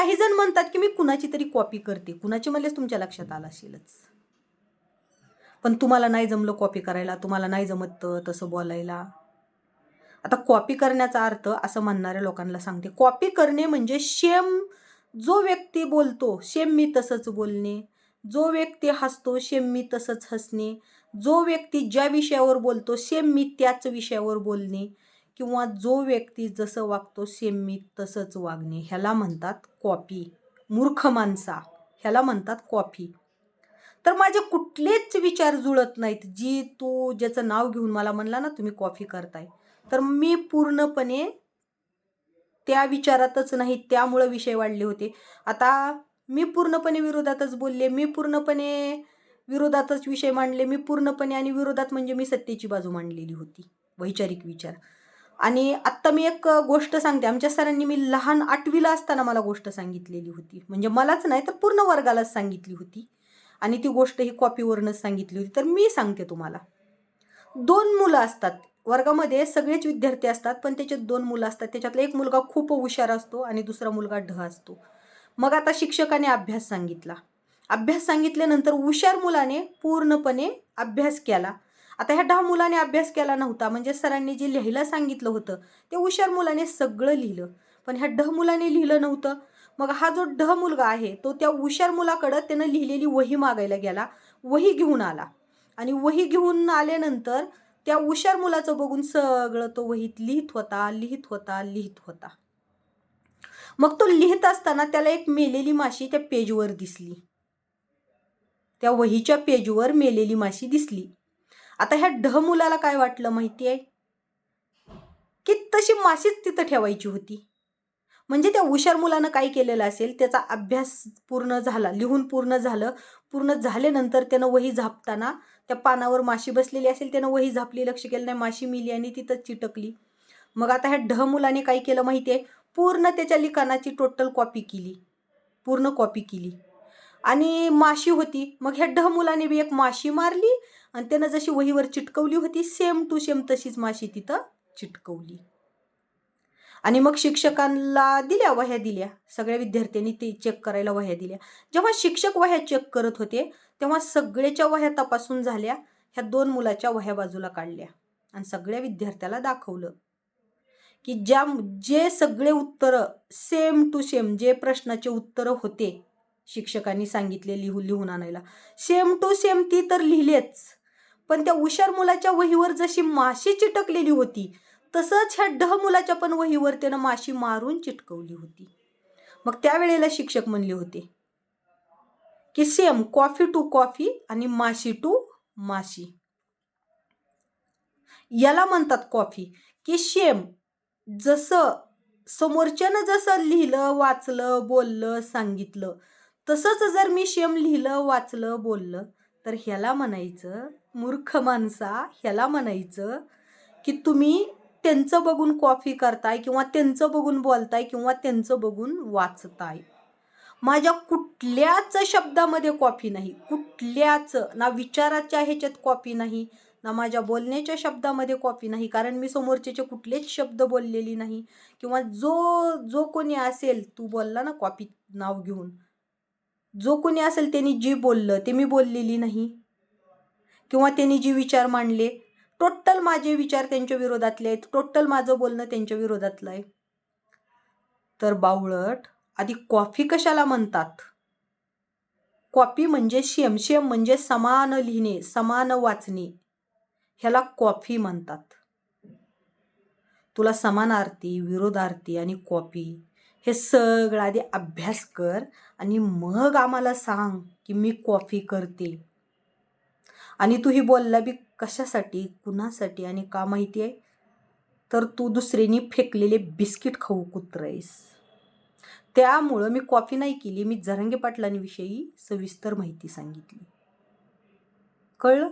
काही जण म्हणतात की मी कुणाची तरी कॉपी करते. कुणाची म्हणलेच तुमच्या लक्षात आलं असेलच. पण तुम्हाला नाही जमलं कॉपी करायला तुम्हाला नाही जमत तसं बोलायला. आता कॉपी करण्याचा अर्थ असं म्हणणाऱ्या लोकांना सांगते. कॉपी करणे म्हणजे शेम जो व्यक्ती बोलतो शेम मी तसंच बोलणे. जो व्यक्ती हसतो शेम मी तसंच हसणे. जो व्यक्ती ज्या विषयावर बोलतो सेम मी त्याच विषयावर बोलणे. किंवा जो व्यक्ती जसं वागतो सेम मी तसंच वागणे ह्याला म्हणतात कॉपी मूर्ख माणसा ह्याला म्हणतात कॉपी तर माझे कुठलेच विचार जुळत नाहीत जी तू ज्याचं नाव घेऊन मला म्हणला ना तुम्ही कॉफी करताय. तर मी पूर्णपणे त्या विचारातच नाही त्यामुळं विषय वाढले होते. आता मी पूर्णपणे विरोधातच बोलले मी पूर्णपणे विरोधातच विषय मांडले मी पूर्णपणे आणि विरोधात म्हणजे मी सत्तेची बाजू मांडलेली होती. वैचारिक विचार. आणि आत्ता मी एक गोष्ट सांगते. आमच्या सरांनी मी लहान आठवीला असताना मला गोष्ट सांगितलेली होती. म्हणजे मलाच नाही तर पूर्ण वर्गालाच सांगितली होती. आणि ती गोष्ट ही कॉपीवरूनच सांगितली होती. तर मी सांगते तुम्हाला. दोन मुलं असतात. वर्गामध्ये सगळेच विद्यार्थी असतात पण त्याच्यात दोन मुलं असतात. त्याच्यातला एक मुलगा खूप हुशार असतो आणि दुसरा मुलगा ढ असतो. मग आता शिक्षकाने अभ्यास सांगितला. अभ्यास सांगितल्यानंतर हुशार मुलाने पूर्णपणे अभ्यास केला. आता ह्या दहा मुलाने अभ्यास केला नव्हता म्हणजे सरांनी जे लिहायला सांगितलं होतं ते हुशार मुलाने सगळं लिहिलं. पण ह्या ढ मुलाने लिहिलं नव्हतं. मग हा जो ढ मुलगा आहे तो त्या हुशार मुलाकडं त्यानं लिहिलेली वही मागायला गेला वही घेऊन आला. आणि वही घेऊन आल्यानंतर त्या हुशार मुलाचं बघून सगळं तो वहीत लिहित होता लिहित होता लिहित होता. मग तो लिहित असताना त्याला एक मेलेली माशी त्या पेजवर दिसली. त्या वहीच्या पेजवर मेलेली माशी दिसली. आता ह्या ढ मुलाला काय वाटलं माहिती आहे की तशी माशीच तिथं ठेवायची होती. म्हणजे त्या हुशार मुलानं काय केलेलं असेल त्याचा अभ्यास पूर्ण झाला लिहून पूर्ण झालं पूर्ण झाल्यानंतर त्यानं वही झापताना त्या पानावर माशी बसलेली असेल त्यानं वही झापली लक्ष केलं नाही माशी मिली आणि तिथंच चिटकली. मग आता ह्या ढ मुलाने काय केलं माहिती आहे पूर्ण त्याच्या लिखाणाची टोटल कॉपी केली. पूर्ण कॉपी केली. आणि माशी होती. मग ह्या ढ मुलाने बी एक माशी मारली आणि त्यानं जशी वहीवर चिटकवली होती सेम टू सेम तशीच माशी तिथं चिटकवली. आणि मग शिक्षकांना दिल्या वह्या दिल्या. सगळ्या विद्यार्थ्यांनी ते चेक करायला वह्या दिल्या. जेव्हा शिक्षक वह्या चेक करत होते तेव्हा सगळ्याच्या वह्या तपासून झाल्या. ह्या दोन मुलाच्या वह्या बाजूला काढल्या आणि सगळ्या विद्यार्थ्याला दाखवलं की ज्या जे सगळे उत्तरं सेम टू सेम जे प्रश्नाचे उत्तरं होते शिक्षकांनी सांगितले लिहून लिहून आणायला. सेम टू सेम ती तर लिहिलेच. पण त्या हुशार मुलाच्या वहीवर जशी माशी चिटकलेली होती तसंच ह्या डह मुलाच्या पण वहीवर त्यानं माशी मारून चिटकवली होती. मग त्यावेळेला शिक्षक म्हणले होते की सेम कॉफी टू कॉफी आणि माशी टू माशी. याला म्हणतात कॉफी की शेम जसं समोरच्यानं जसं लिहिलं वाचलं बोललं सांगितलं तसंच जर मी शेम लिहिलं वाचलं बोललं तर ह्याला म्हणायचं मूर्ख माणसा ह्याला म्हणायचं की तुम्ही त्यांचं बघून कॉफी करताय किंवा त्यांचं बघून बोलताय किंवा त्यांचं बघून वाचताय. माझ्या कुठल्याच शब्दामध्ये कॉफी नाही. कुठल्याच ना विचाराच्या ह्याच्यात कॉफी नाही ना माझ्या बोलण्याच्या शब्दामध्ये कॉपी नाही कारण मी समोरच्याचे कुठलेच शब्द बोललेली नाही. किंवा जो जो कोणी असेल तू बोलला ना कॉपी नाव घेऊन जो कोणी असेल त्यांनी जी बोललं ते मी बोललेली नाही. किंवा त्यांनी जी विचार मांडले टोटल माझे विचार त्यांच्या विरोधातले आहेत. टोटल माझं बोलणं त्यांच्या विरोधातलं आहे. तर बावळट आधी कॉफी कशाला म्हणतात? कॉपी म्हणजे शेम शेम म्हणजे समान लिहिणे समान वाचणे. ह्याला कॉफी म्हणतात. तुला समानार्थी विरोधार्थी आणि कॉपी हे सगळं आधी अभ्यास कर आणि मग आम्हाला सांग की मी कॉफी करते. आणि तू ही बोलला बी कशासाठी कुणासाठी आणि का माहिती आहे? तर तू दुसऱ्यानी फेकलेले बिस्किट खाऊ कुत्रयस त्यामुळं मी कॉफी नाही केली मी जरंगे पाटलांविषयी सविस्तर माहिती सांगितली. कळलं?